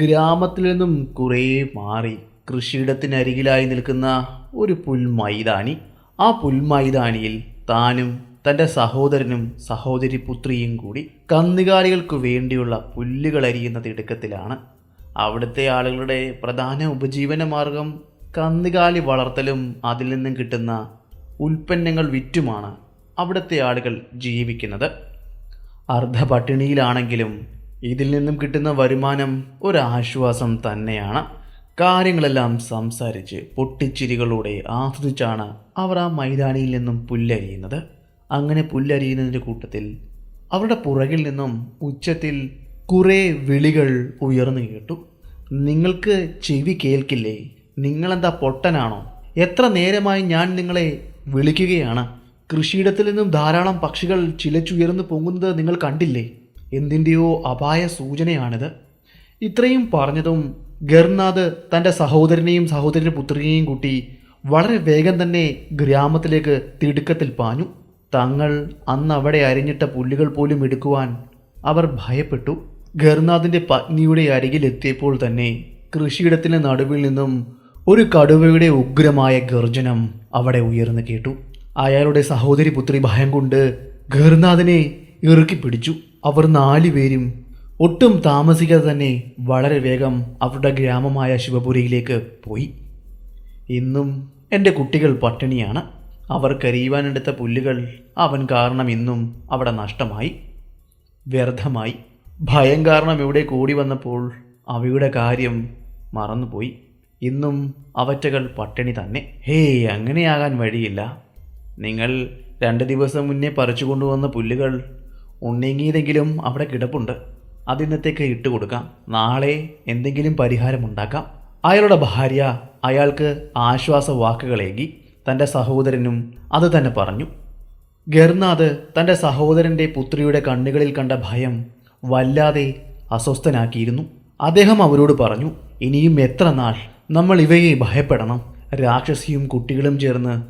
ഗ്രാമത്തിൽ നിന്നും കുറേ മാറി കൃഷിയിടത്തിനരികിലായി നിൽക്കുന്ന ഒരു പുൽമൈതാനി. ആ പുൽമൈതാനിയിൽ താനും തന്റെ സഹോദരനും സഹോദരി പുത്രിയും കൂടി കന്നുകാലികൾക്ക് വേണ്ടിയുള്ള പുല്ലുകൾ അരിയുന്ന തിടുക്കത്തിലാണ് അവിടുത്തെ ആളുകളുടെ പ്രധാന ഉപജീവന മാർഗം കന്നുകാലി വളർത്തലും അതിൽ നിന്നും കിട്ടുന്ന ഉൽപ്പന്നങ്ങൾ വിറ്റുമാണ് അവിടുത്തെ ആളുകൾ ജീവിക്കുന്നത്. അർദ്ധ പട്ടിണിയിലാണെങ്കിലും ഇതിൽ നിന്നും കിട്ടുന്ന വരുമാനം ഒരാശ്വാസം തന്നെയാണ്. കാര്യങ്ങളെല്ലാം സംസാരിച്ച് പൊട്ടിച്ചിരികളോടെ ആസ്വദിച്ചാണ് അവർ ആ മൈതാനിയിൽ നിന്നും പുല്ലരിയുന്നത്. അങ്ങനെ പുല്ലരിയുന്നതിന്റെ കൂട്ടത്തിൽ അവരുടെ പുറകിൽ നിന്നും ഉച്ചത്തിൽ കുറേ വിളികൾ ഉയർന്നു കേട്ടു. നിങ്ങൾക്ക് ചെവി കേൾക്കില്ലേ? നിങ്ങളെന്താ പൊട്ടനാണോ? എത്ര നേരമായി ഞാൻ നിങ്ങളെ വിളിക്കുകയാണ്? കൃഷിയിടത്തിൽ നിന്നും ധാരാളം പക്ഷികൾ ചിലച്ചുയർന്നു പൊങ്ങുന്നത് നിങ്ങൾ കണ്ടില്ലേ? എന്തിന്റെയോ അപായ സൂചനയാണിത്. ഇത്രയും പറഞ്ഞതും ഗർനാഥ് തന്റെ സഹോദരനെയും സഹോദരന്റെ പുത്രിയെയും കൂട്ടി വളരെ വേഗം തന്നെ ഗ്രാമത്തിലേക്ക് തിടുക്കത്തിൽ പാഞ്ഞു. തങ്ങൾ അന്ന് അവിടെ അരിഞ്ഞിട്ട പുല്ലുകൾ പോലും എടുക്കുവാൻ അവർ ഭയപ്പെട്ടു. ഗർനാഥിന്റെ പത്നിയുടെ അരികിലെത്തിയപ്പോൾ തന്നെ കൃഷിയിടത്തിന്റെ നടുവിൽ നിന്നും ഒരു കടുവയുടെ ഉഗ്രമായ ഗർജനം അവിടെ ഉയർന്നു കേട്ടു. അയാളുടെ സഹോദരി പുത്രി ഭയം കൊണ്ട് ഗർനാഥിനെ ഇറുക്കി പിടിച്ചു. അവർ നാലുപേരും ഒട്ടും താമസിക്കാതെ തന്നെ വളരെ വേഗം അവരുടെ ഗ്രാമമായ ശിവപുരിയിലേക്ക് പോയി. ഇന്നും എന്റെ കുട്ടികൾ പട്ടിണിയാണ്. അവർ കരിയുവാനെടുത്ത പുല്ലുകൾ അവൻ കാരണം ഇന്നും അവിടെ നഷ്ടമായി. വ്യർത്ഥമായി. ഭയം കാരണം ഇവിടെ കൂടി വന്നപ്പോൾ അവയുടെ കാര്യം മറന്നുപോയി. ഇന്നും അവറ്റകൾ പട്ടിണി തന്നെ. ഹേ അങ്ങനെയാകാൻ വഴിയില്ല. നിങ്ങൾ രണ്ട് ദിവസം മുന്നേ പറിച്ചു കൊണ്ടുവന്ന പുല്ലുകൾ ഉണങ്ങിയതെങ്കിലും അവിടെ കിടപ്പുണ്ട്. അതിന്നത്തേക്ക് ഇട്ട് കൊടുക്കാം. നാളെ എന്തെങ്കിലും പരിഹാരമുണ്ടാക്കാം അയാളുടെ ഭാര്യ അയാൾക്ക് ആശ്വാസ വാക്കുകളേകി തന്റെ സഹോദരനും അത് തന്നെ പറഞ്ഞു. ഗർനാഥ് തന്റെ സഹോദരന്റെ പുത്രിയുടെ കണ്ണുകളിൽ കണ്ട ഭയം വല്ലാതെ അസ്വസ്ഥനാക്കിയിരുന്നു. അദ്ദേഹം അവരോട് പറഞ്ഞു ഇനിയും എത്ര നാൾ നമ്മൾ ഇവയെ ഭയപ്പെടണം? രാക്ഷസിയും കുട്ടികളും ചേർന്ന്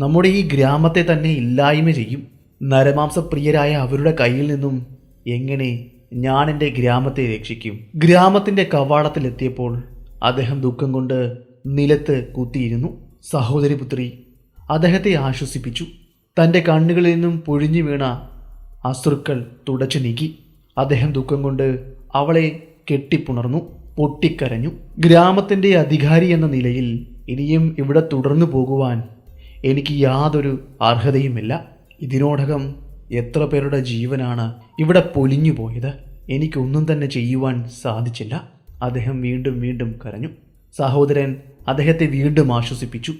നമ്മുടെ ഈ ഗ്രാമത്തെ തന്നെ ഇല്ലായ്മ ചെയ്യും. നരമാംസപ്രിയരായ അവരുടെ കയ്യിൽ നിന്നും എങ്ങനെ ഞാൻ എന്റെ ഗ്രാമത്തെ രക്ഷിക്കും? ഗ്രാമത്തിന്റെ കവാടത്തിലെത്തിയപ്പോൾ അദ്ദേഹം ദുഃഖം കൊണ്ട് നിലത്ത് കുത്തിയിരുന്നു. സഹോദരി പുത്രി അദ്ദേഹത്തെ ആശ്വസിപ്പിച്ചു. തന്റെ കണ്ണുകളിൽ നിന്നും പൊഴിഞ്ഞു വീണ അശ്രുക്കൾ തുടച്ചു നീക്കി. അദ്ദേഹം ദുഃഖം കൊണ്ട് അവളെ കെട്ടിപ്പുണർന്നു പൊട്ടിക്കരഞ്ഞു. ഗ്രാമത്തിന്റെ അധികാരി എന്ന നിലയിൽ ഇനിയും ഇവിടെ തുടർന്നു പോകുവാൻ എനിക്ക് യാതൊരു അർഹതയുമില്ല. ഇതിനോടകം എത്ര പേരുടെ ജീവനാണ് ഇവിടെ പൊലിഞ്ഞു പോയത്? എനിക്കൊന്നും തന്നെ ചെയ്യുവാൻ സാധിച്ചില്ല. അദ്ദേഹം വീണ്ടും വീണ്ടും കരഞ്ഞു. സഹോദരൻ അദ്ദേഹത്തെ വീണ്ടും ആശ്വസിപ്പിച്ചു.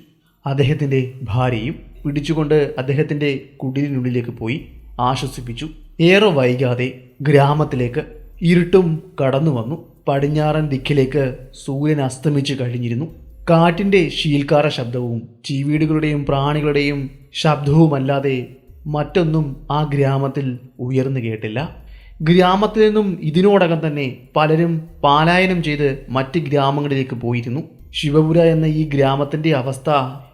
അദ്ദേഹത്തിന്റെ ഭാര്യയും പിടിച്ചുകൊണ്ട് അദ്ദേഹത്തിന്റെ കുടിലിനുള്ളിലേക്ക് പോയി ആശ്വസിപ്പിച്ചു. ഏറെ വൈകാതെ ഗ്രാമത്തിലേക്ക് ഇരുട്ടും കടന്നു വന്നു. പടിഞ്ഞാറൻ ദിക്കിലേക്ക് സൂര്യൻ അസ്തമിച്ചു കഴിഞ്ഞിരുന്നു. കാറ്റിന്റെ ശീൽക്കാര ശബ്ദവും ചീവീടുകളുടെയും പ്രാണികളുടെയും ശബ്ദവുമല്ലാതെ മറ്റൊന്നും ആ ഗ്രാമത്തിൽ ഉയർന്നു കേട്ടില്ല. ഗ്രാമത്തിൽ നിന്നും ഇതിനോടകം തന്നെ പലരും പാലായനം ചെയ്ത് മറ്റ് ഗ്രാമങ്ങളിലേക്ക് പോയിരുന്നു. ശിവപുര എന്ന ഈ ഗ്രാമത്തിന്റെ അവസ്ഥ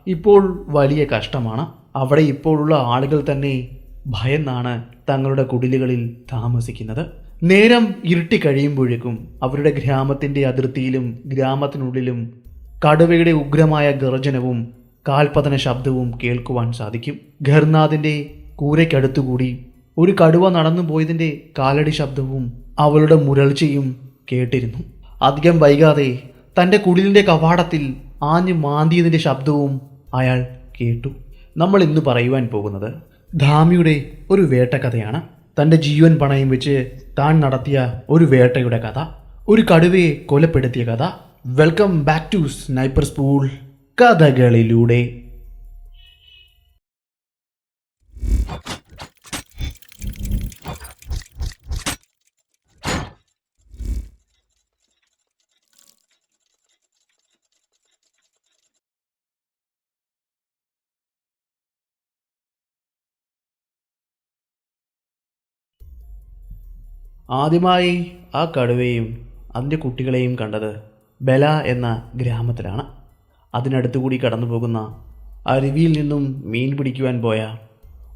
ഇപ്പോൾ വലിയ കഷ്ടമാണ്. അവിടെ ഇപ്പോഴുള്ള ആളുകൾ തന്നെ ഭയന്നാണ് തങ്ങളുടെ കുടിലുകളിൽ താമസിക്കുന്നത്. നേരം ഇരുട്ടി കഴിയുമ്പോഴേക്കും അവരുടെ ഗ്രാമത്തിന്റെ അതിർത്തിയിലും ഗ്രാമത്തിനുള്ളിലും കടുവയുടെ ഉഗ്രമായ ഗർജനവും കാൽപതന ശബ്ദവും കേൾക്കുവാൻ സാധിക്കും. ഘർനാഥിന്റെ കൂരയ്ക്കടുത്തുകൂടി ഒരു കടുവ നടന്നു പോയതിന്റെ കാലടി ശബ്ദവും അവളുടെ മുരൾച്ചയും കേട്ടിരുന്നു. അധികം വൈകാതെ തന്റെ കുടിലിന്റെ കവാടത്തിൽ ആഞ്ഞു മാന്തിയതിന്റെ ശബ്ദവും അയാൾ കേട്ടു. നമ്മൾ ഇന്ന് പറയുവാൻ പോകുന്നത് ധാമിയുടെ ഒരു വേട്ടക്കഥയാണ്. തന്റെ ജീവൻ പണയം വെച്ച് താൻ നടത്തിയ ഒരു വേട്ടയുടെ കഥ. ഒരു കടുവയെ കൊലപ്പെടുത്തിയ കഥ. Welcome back to sniper spool കഥകളിലൂടെ. ആദ്യമായി ആ കടുവയും അതിന്റെ കുട്ടികളെയും കണ്ടത് ബല എന്ന ഗ്രാമത്തിലാണ്. അതിനടുത്തുകൂടി കടന്നു പോകുന്ന അരുവിയിൽ നിന്നും മീൻ പിടിക്കുവാൻ പോയ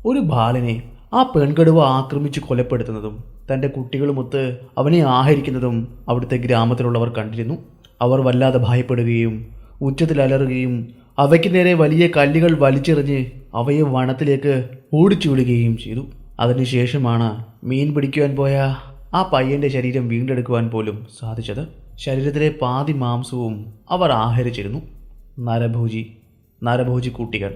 ഒരു ബാലനെ ആ പെൺകടുവ ആക്രമിച്ച് കൊലപ്പെടുത്തുന്നതും തന്റെ കുട്ടികളുമൊത്ത് അവനെ ആഹരിക്കുന്നതും അവിടുത്തെ ഗ്രാമത്തിലുള്ളവർ കണ്ടിരുന്നു. അവർ വല്ലാതെ ഭയപ്പെടുകയും ഉച്ചത്തിൽ അലറുകയും അവയ്ക്ക് നേരെ വലിയ കല്ലുകൾ വലിച്ചെറിഞ്ഞ് അവയെ വനത്തിലേക്ക് ഓടിച്ചു വിടുകയും ചെയ്തു. അതിനുശേഷമാണ് മീൻ പിടിക്കുവാൻ പോയ ആ പയ്യന്റെ ശരീരം വീണ്ടെടുക്കുവാൻ പോലും സാധിച്ചത് ശരീരത്തിലെ പാതി മാംസവും അവർ ആഹരിച്ചിരുന്നു. നരഭോജി നരഭോജി കുട്ടികൾ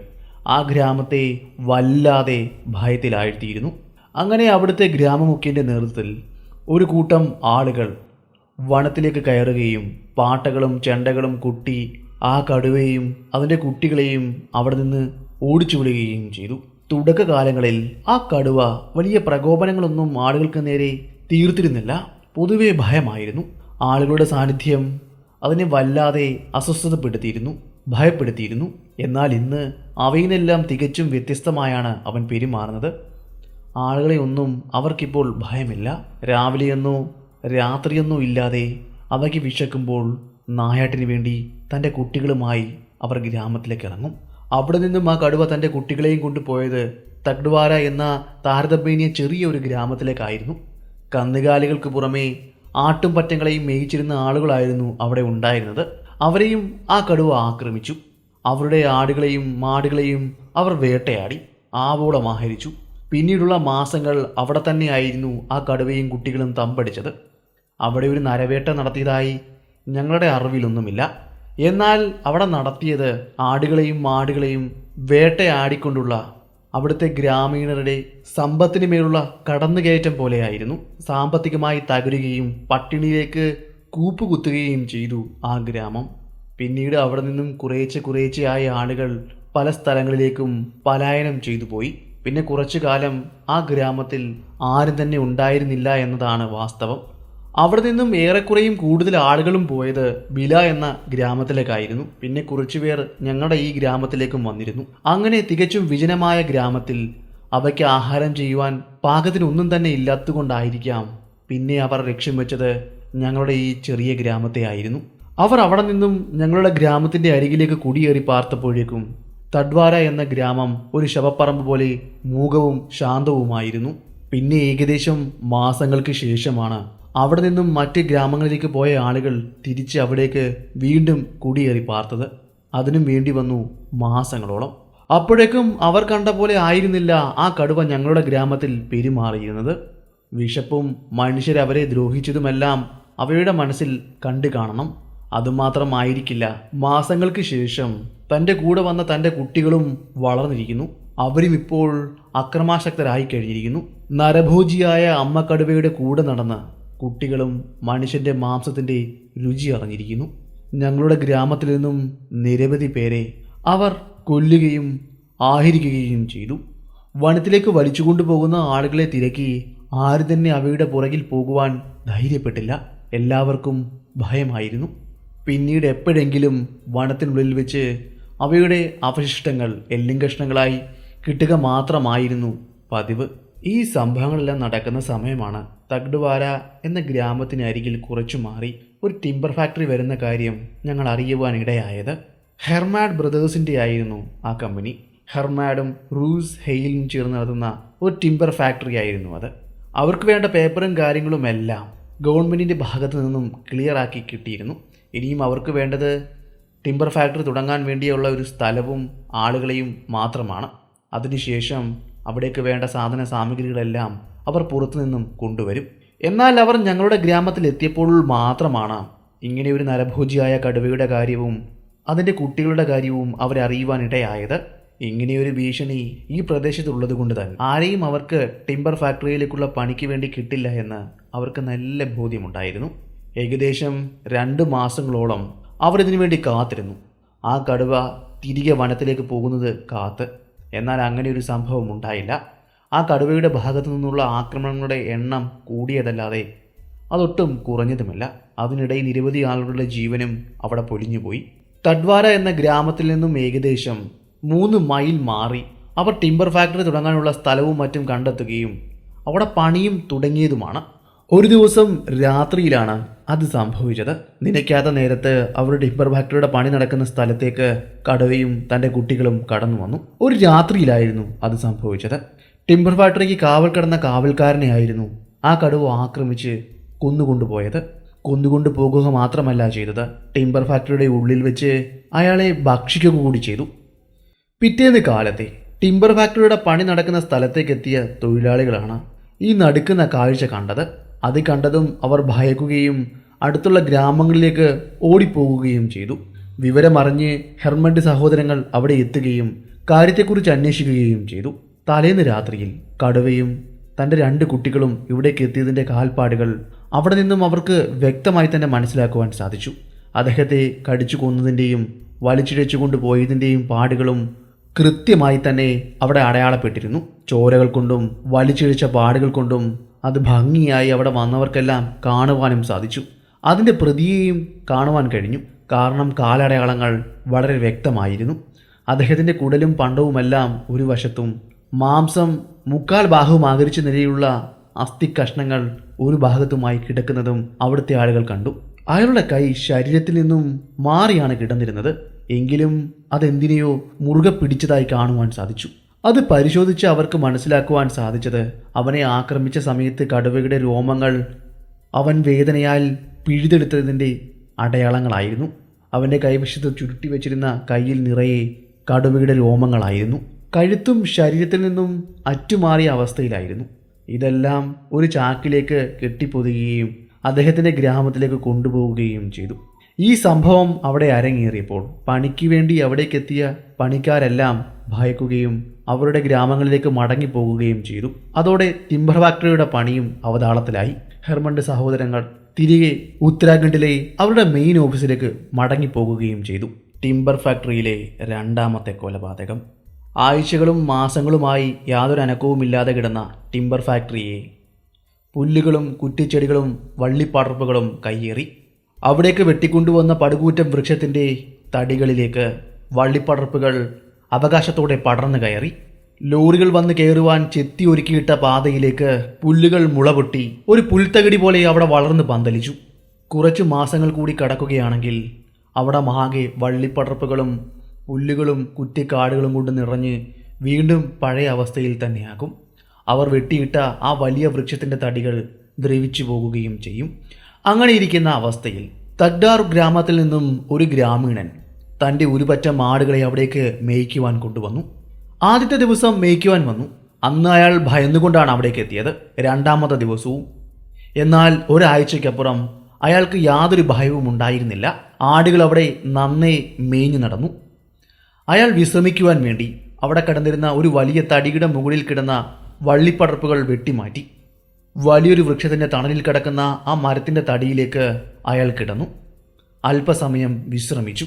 ആ ഗ്രാമത്തെ വല്ലാതെ ഭയത്തിലാഴ്ത്തിയിരുന്നു. അങ്ങനെ അവിടുത്തെ ഗ്രാമമുഖ്യന്റെ നേതൃത്വത്തിൽ ഒരു കൂട്ടം ആളുകൾ വനത്തിലേക്ക് കയറുകയും പാട്ടകളും ചെണ്ടകളും കുട്ടി ആ കടുവയും അതിന്റെ കുട്ടികളെയും അവിടെ നിന്ന് ഓടിച്ചു വിടുകയും ചെയ്തു. തുടക്കകാലങ്ങളിൽ ആ കടുവ വലിയ പ്രകോപനങ്ങളൊന്നും ആളുകൾക്ക് നേരെ തീർത്തിരുന്നില്ല. പൊതുവെ ഭയമായിരുന്നു. ആളുകളുടെ സാന്നിധ്യം അതിനെ വല്ലാതെ അസ്വസ്ഥതപ്പെടുത്തിയിരുന്നു ഭയപ്പെടുത്തിയിരുന്നു. എന്നാൽ ഇന്ന് അവയിൽ തികച്ചും വ്യത്യസ്തമായാണ് അവൻ പെരുമാറുന്നത്. ആളുകളെ ഒന്നും അവർക്കിപ്പോൾ ഭയമില്ല. രാവിലെയെന്നോ രാത്രിയെന്നോ ഇല്ലാതെ അവയ്ക്ക് വിശക്കുമ്പോൾ നായാട്ടിന് വേണ്ടി തന്റെ കുട്ടികളുമായി അവർ ഗ്രാമത്തിലേക്ക് ഇറങ്ങും. അവിടെ നിന്നും ആ കടുവ തന്റെ കുട്ടികളെയും കൊണ്ടുപോയത് തഗ്ഡ്വാര എന്ന താരതമ്യേന ചെറിയ ഒരു ഗ്രാമത്തിലേക്കായിരുന്നു. കന്നുകാലികൾക്ക് പുറമേ ആട്ടും പറ്റങ്ങളെയും മേയിച്ചിരുന്ന ആളുകളായിരുന്നു അവിടെ ഉണ്ടായിരുന്നത്. അവരെയും ആ കടുവ ആക്രമിച്ചു. അവരുടെ ആടുകളെയും മാടുകളെയും അവർ വേട്ടയാടി ആവോളം ആഹരിച്ചു. പിന്നീടുള്ള മാസങ്ങൾ അവിടെ തന്നെയായിരുന്നു ആ കടുവയും കുട്ടികളും തമ്പടിച്ചത്. അവിടെ ഒരു നരവേട്ട നടത്തിയതായി ഞങ്ങളുടെ അറിവിലൊന്നുമില്ല. എന്നാൽ അവിടെ നടത്തിയത് ആടുകളെയും മാടുകളെയും വേട്ടയാടിക്കൊണ്ടുള്ള അവിടുത്തെ ഗ്രാമീണരുടെ സമ്പത്തിന് മേലുള്ള കടന്നുകയറ്റം പോലെയായിരുന്നു. സാമ്പത്തികമായി തകരുകയും പട്ടിണിയിലേക്ക് കൂപ്പുകുത്തുകയും ചെയ്തു ആ ഗ്രാമം. പിന്നീട് അവിടെ നിന്നും കുറേച്ചെ കുറേച്ചെയായ ആളുകൾ പല സ്ഥലങ്ങളിലേക്കും പലായനം ചെയ്തു പോയി. പിന്നെ കുറച്ചു കാലം ആ ഗ്രാമത്തിൽ ആരും തന്നെ ഉണ്ടായിരുന്നില്ല എന്നതാണ് വാസ്തവം. അവിടെ നിന്നും ഏറെക്കുറെയും കൂടുതൽ ആളുകളും പോയത് ബില എന്ന ഗ്രാമത്തിലേക്കായിരുന്നു. പിന്നെ കുറച്ചുപേർ ഞങ്ങളുടെ ഈ ഗ്രാമത്തിലേക്കും വന്നിരുന്നു. അങ്ങനെ തികച്ചും വിജനമായ ഗ്രാമത്തിൽ അവയ്ക്ക് ആഹാരം ചെയ്യുവാൻ പാകത്തിനൊന്നും തന്നെ ഇല്ലാത്തതുകൊണ്ടായിരിക്കാം പിന്നെ അവർ ലക്ഷ്യം വെച്ചത് ഞങ്ങളുടെ ഈ ചെറിയ ഗ്രാമത്തെ ആയിരുന്നു. അവർ അവിടെ നിന്നും ഞങ്ങളുടെ ഗ്രാമത്തിന്റെ അരികിലേക്ക് കുടിയേറി പാർത്തപ്പോഴേക്കും തഡ്വാര എന്ന ഗ്രാമം ഒരു ശവപ്പറമ്പ് പോലെ മൂകവും ശാന്തവുമായിരുന്നു. പിന്നെ ഏകദേശം മാസങ്ങൾക്ക് ശേഷമാണ് അവിടെ നിന്നും മറ്റ് ഗ്രാമങ്ങളിലേക്ക് പോയ ആളുകൾ തിരിച്ച് അവിടേക്ക് വീണ്ടും കുടിയേറി പാർത്തത്. അതിനും വേണ്ടി വന്നു മാസങ്ങളോളം. അപ്പോഴേക്കും അവർ കണ്ട പോലെ ആയിരുന്നില്ല ആ കടുവ ഞങ്ങളുടെ ഗ്രാമത്തിൽ പെരുമാറിയിരുന്നത്. വിശപ്പും മനുഷ്യരവരെ ദ്രോഹിച്ചതുമെല്ലാം അവയുടെ മനസ്സിൽ കണ്ടു കാണണം. അതുമാത്രമായിരിക്കില്ല മാസങ്ങൾക്ക് ശേഷം തന്റെ കൂടെ വന്ന തന്റെ കുട്ടികളും വളർന്നിരിക്കുന്നു. അവരും ഇപ്പോൾ അക്രമാസക്തരായി കഴിഞ്ഞിരിക്കുന്നു. നരഭോജിയായ അമ്മക്കടുവയുടെ കൂടെ നടന്ന് കുട്ടികളും മനുഷ്യന്റെ മാംസത്തിന്റെ രുചി അറിഞ്ഞിരിക്കുന്നു. ഞങ്ങളുടെ ഗ്രാമത്തിൽ നിന്നും നിരവധി പേരെ അവർ കൊല്ലുകയും ആഹരിക്കുകയും ചെയ്തു. വനത്തിലേക്ക് വലിച്ചുകൊണ്ടുപോകുന്ന ആളുകളെ തിരക്കി ആര് തന്നെ അവയുടെ പുറകിൽ പോകുവാൻ ധൈര്യപ്പെട്ടില്ല. എല്ലാവർക്കും ഭയമായിരുന്നു. പിന്നീട് എപ്പോഴെങ്കിലും വനത്തിനുള്ളിൽ വെച്ച് അവയുടെ അവശിഷ്ടങ്ങൾ എല്ലിംഗഷ്ണങ്ങളായി കിട്ടുക മാത്രമായിരുന്നു പതിവ്. ഈ സംഭവങ്ങളെല്ലാം നടക്കുന്ന സമയമാണ് തഗ്ഡുവാര എന്ന ഗ്രാമത്തിന് അരികിൽ കുറച്ചു മാറി ഒരു ടിമ്പർ ഫാക്ടറി വരുന്ന കാര്യം ഞങ്ങൾ അറിയുവാനിടയായത് ഹെർമാഡ് ബ്രദേഴ്സിന്റെ ആയിരുന്നു ആ കമ്പനി. ഹെർമാഡും റൂസ് ഹെയിലും ചേർന്ന് നടത്തുന്ന ഒരു ടിമ്പർ ഫാക്ടറി ആയിരുന്നു അത്. അവർക്ക് വേണ്ട പേപ്പറും കാര്യങ്ങളും എല്ലാം ഗവൺമെന്റിന്റെ ഭാഗത്തു നിന്നും ക്ലിയറാക്കി കിട്ടിയിരുന്നു. ഇനിയും അവർക്ക് വേണ്ടത് ടിമ്പർ ഫാക്ടറി തുടങ്ങാൻ വേണ്ടിയുള്ള ഒരു സ്ഥലവും ആളുകളെയും മാത്രമാണ്. അതിനുശേഷം അവിടേക്ക് വേണ്ട സാധന സാമഗ്രികളെല്ലാം അവർ പുറത്തുനിന്നും കൊണ്ടുവരും. എന്നാൽ അവർ ഞങ്ങളുടെ ഗ്രാമത്തിൽ എത്തിയപ്പോൾ മാത്രമാണ് ഇങ്ങനെ ഒരു നരഭോജിയായ കടുവയുടെ കാര്യവും അതിന്റെ കുട്ടികളുടെ കാര്യവും അവരെ അറിയുവാനിടയായത് ഇങ്ങനെയൊരു ഭീഷണി ഈ പ്രദേശത്തുള്ളത് കൊണ്ട് തന്നെ. ആരെയും അവർക്ക് ടിമ്പർ ഫാക്ടറിയിലേക്കുള്ള പണിക്ക് വേണ്ടി കിട്ടില്ല എന്ന് അവർക്ക് നല്ല ബോധ്യമുണ്ടായിരുന്നു. ഏകദേശം രണ്ട് മാസങ്ങളോളം അവർ ഇതിനു വേണ്ടി കാത്തിരുന്നു. ആ കടുവ തിരികെ വനത്തിലേക്ക് പോകുന്നത് കാത്ത് എന്നാൽ അങ്ങനെ ഒരു സംഭവം ഉണ്ടായില്ല. ആ കടുവയുടെ ഭാഗത്തു നിന്നുള്ള ആക്രമണങ്ങളുടെ എണ്ണം കൂടിയതല്ലാതെ അതൊട്ടും കുറഞ്ഞതുമില്ല. അതിനിടയിൽ നിരവധി ആളുകളുടെ ജീവനും അവിടെ പൊലിഞ്ഞുപോയി. തഡ്വാര എന്ന ഗ്രാമത്തിൽ നിന്നും ഏകദേശം മൂന്ന് മൈൽ മാറി. അവർ ടിമ്പർ ഫാക്ടറി തുടങ്ങാനുള്ള സ്ഥലവും മറ്റും കണ്ടെത്തുകയും അവിടെ പണിയും തുടങ്ങിയതുമാണ്. ഒരു ദിവസം രാത്രിയിലാണ് അത് സംഭവിച്ചത്. നിനയ്ക്കാത്ത നേരത്ത് അവരുടെ ടിമ്പർ ഫാക്ടറിയുടെ പണി നടക്കുന്ന സ്ഥലത്തേക്ക് കടുവയും തന്റെ കുട്ടികളും കടന്നു വന്നു. ഒരു രാത്രിയിലായിരുന്നു അത് സംഭവിച്ചത്. ടിമ്പർ ഫാക്ടറിക്ക് കാവൽ കിടന്ന കാവൽക്കാരനെയായിരുന്നു ആ കടുവ ആക്രമിച്ച് കൊന്നുകൊണ്ടുപോയത്. കൊന്നുകൊണ്ടു പോകുക മാത്രമല്ല ചെയ്തത്. ടിമ്പർ ഫാക്ടറിയുടെ ഉള്ളിൽ വെച്ച് അയാളെ ഭക്ഷിക്കുക കൂടി ചെയ്തു. പിറ്റേന്ന് കാലത്തെ ടിമ്പർ ഫാക്ടറിയുടെ പണി നടക്കുന്ന സ്ഥലത്തേക്കെത്തിയ തൊഴിലാളികളാണ് ഈ നടുക്കുന്ന കാഴ്ച കണ്ടത്. അത് കണ്ടതും അവർ ഭയക്കുകയും അടുത്തുള്ള ഗ്രാമങ്ങളിലേക്ക് ഓടിപ്പോകുകയും ചെയ്തു. വിവരമറിഞ്ഞ് ഹെർമണ്ട് സഹോദരങ്ങൾ അവിടെ എത്തുകയും കാര്യത്തെക്കുറിച്ച് അന്വേഷിക്കുകയും ചെയ്തു. തലേന്ന് രാത്രിയിൽ കടുവയും തന്റെ രണ്ട് കുട്ടികളും ഇവിടേക്ക് എത്തിയതിന്റെ കാൽപ്പാടുകൾ അവിടെ നിന്നും അവർക്ക് വ്യക്തമായി തന്നെ മനസ്സിലാക്കുവാൻ സാധിച്ചു. അദ്ദേഹത്തെ കടിച്ചു കൊന്നതിന്റെയും വലിച്ചിഴച്ചു കൊണ്ടുപോയതിന്റെയും പാടുകളും കൃത്യമായി തന്നെ അവിടെ അടയാളപ്പെട്ടിരുന്നു. ചോരകൾ കൊണ്ടും വലിച്ചിഴച്ച പാടുകൾ കൊണ്ടും അത് ഭംഗിയായി അവിടെ വന്നവർക്കെല്ലാം കാണുവാനും സാധിച്ചു. അതിന്റെ പ്രതിയെയും കാണുവാൻ കഴിഞ്ഞു. കാരണം കാലടയാളങ്ങൾ വളരെ വ്യക്തമായിരുന്നു. അദ്ദേഹത്തിന്റെ കുടലും പണ്ടവുമെല്ലാം ഒരു വശത്തും മാംസം മുക്കാൽ ഭാഗവും ആകരിച്ച നിലയിലുള്ള അസ്ഥി കഷ്ണങ്ങൾ ഒരു ഭാഗത്തുമായി കിടക്കുന്നതും അവിടുത്തെ ആളുകൾ കണ്ടു. അയാളുടെ കൈ ശരീരത്തിൽ നിന്നും മാറിയാണ് കിടന്നിരുന്നത്. എങ്കിലും അതെന്തിനെയോ മുറുകെ പിടിച്ചതായി കാണുവാൻ സാധിച്ചു. അത് പരിശോധിച്ച് അവർക്ക് മനസ്സിലാക്കുവാൻ സാധിച്ചത് അവനെ ആക്രമിച്ച സമയത്ത് കടുവയുടെ രോമങ്ങൾ അവൻ വേദനയാൽ പിഴുതെടുത്തതിന്റെ അടയാളങ്ങളായിരുന്നു. അവന്റെ കൈവശത്ത് ചുരുട്ടി വെച്ചിരുന്ന കയ്യിൽ നിറയെ കടുവയുടെ രോമങ്ങളായിരുന്നു. കഴുത്തും ശരീരത്തിൽ നിന്നും അറ്റുമാറിയ അവസ്ഥയിലായിരുന്നു. ഇതെല്ലാം ഒരു ചാക്കിലേക്ക് കെട്ടിപ്പൊതുകയും അദ്ദേഹത്തിന്റെ ഗ്രാമത്തിലേക്ക് കൊണ്ടുപോവുകയും ചെയ്തു. ഈ സംഭവം അവിടെ അരങ്ങേറിയപ്പോൾ പണിക്ക് വേണ്ടി അവിടേക്കെത്തിയ പണിക്കാരെല്ലാം ഭയക്കുകയും അവരുടെ ഗ്രാമങ്ങളിലേക്ക് മടങ്ങിപ്പോകുകയും ചെയ്തു. അതോടെ ടിംബർ ഫാക്ടറിയുടെ പണിയും അവതാളത്തിലായി. ഹെർമണ്ട് സഹോദരങ്ങൾ തിരികെ ഉത്തരാഖണ്ഡിലെ അവരുടെ മെയിൻ ഓഫീസിലേക്ക് മടങ്ങിപ്പോകുകയും ചെയ്തു. ടിംബർ ഫാക്ടറിയിലെ രണ്ടാമത്തെ കൊലപാതകം. ആഴ്ചകളും മാസങ്ങളുമായി യാതൊരു അനക്കവുമില്ലാതെ കിടന്ന ടിംബർ ഫാക്ടറിയെ പുല്ലുകളും കുറ്റിച്ചെടികളും വള്ളിപ്പടർപ്പുകളും കയ്യേറി. അവിടേക്ക് വെട്ടിക്കൊണ്ടുവന്ന പടുകൂറ്റം വൃക്ഷത്തിന്റെ തടികളിലേക്ക് വള്ളിപ്പടർപ്പുകൾ അവകാശത്തോടെ പടർന്നു കയറി. ലോറികൾ വന്ന് കയറുവാൻ ചെത്തി ഒരുക്കിയിട്ട പാതയിലേക്ക് പുല്ലുകൾ മുളപൊട്ടി ഒരു പുൽത്തകിടി പോലെ അവിടെ വളർന്ന് പന്തലിച്ചു. കുറച്ച് മാസങ്ങൾ കൂടി കടക്കുകയാണെങ്കിൽ അവിടെ മാകെ വള്ളിപ്പടർപ്പുകളും പുല്ലുകളും കുറ്റിക്കാടുകളും കൊണ്ട് നിറഞ്ഞ് വീണ്ടും പഴയ അവസ്ഥയിൽ തന്നെയാകും. അവർ വെട്ടിയിട്ട ആ വലിയ വൃക്ഷത്തിന്റെ തടികൾ ദ്രവിച്ചു പോകുകയും ചെയ്യും. അങ്ങനെയിരിക്കുന്ന അവസ്ഥയിൽ തഗ്ഡാർ ഗ്രാമത്തിൽ നിന്നും ഒരു ഗ്രാമീണൻ തന്റെ ഉരുപറ്റ മാടുകളെ അവിടേക്ക് മേയ്ക്കുവാൻ കൊണ്ടുവന്നു. ആദ്യത്തെ ദിവസം മേയ്ക്കുവാൻ വന്നു. അന്ന് അയാൾ ഭയന്നുകൊണ്ടാണ് അവിടേക്ക് എത്തിയത്. രണ്ടാമത്തെ ദിവസവും. എന്നാൽ ഒരാഴ്ചയ്ക്കപ്പുറം അയാൾക്ക് യാതൊരു ഭയവും ഉണ്ടായിരുന്നില്ല. ആടുകൾ അവിടെ നന്നേ മേഞ്ഞു നടന്നു. അയാൾ വിശ്രമിക്കുവാൻ വേണ്ടി അവിടെ കിടന്നിരുന്ന ഒരു വലിയ തടിയുടെ മുകളിൽ കിടന്ന വള്ളിപ്പടർപ്പുകൾ വെട്ടിമാറ്റി. വലിയൊരു വൃക്ഷത്തിന്റെ തണലിൽ കിടക്കുന്ന ആ മരത്തിന്റെ തടിയിലേക്ക് അയാൾ കിടന്നു. അല്പസമയം വിശ്രമിച്ചു.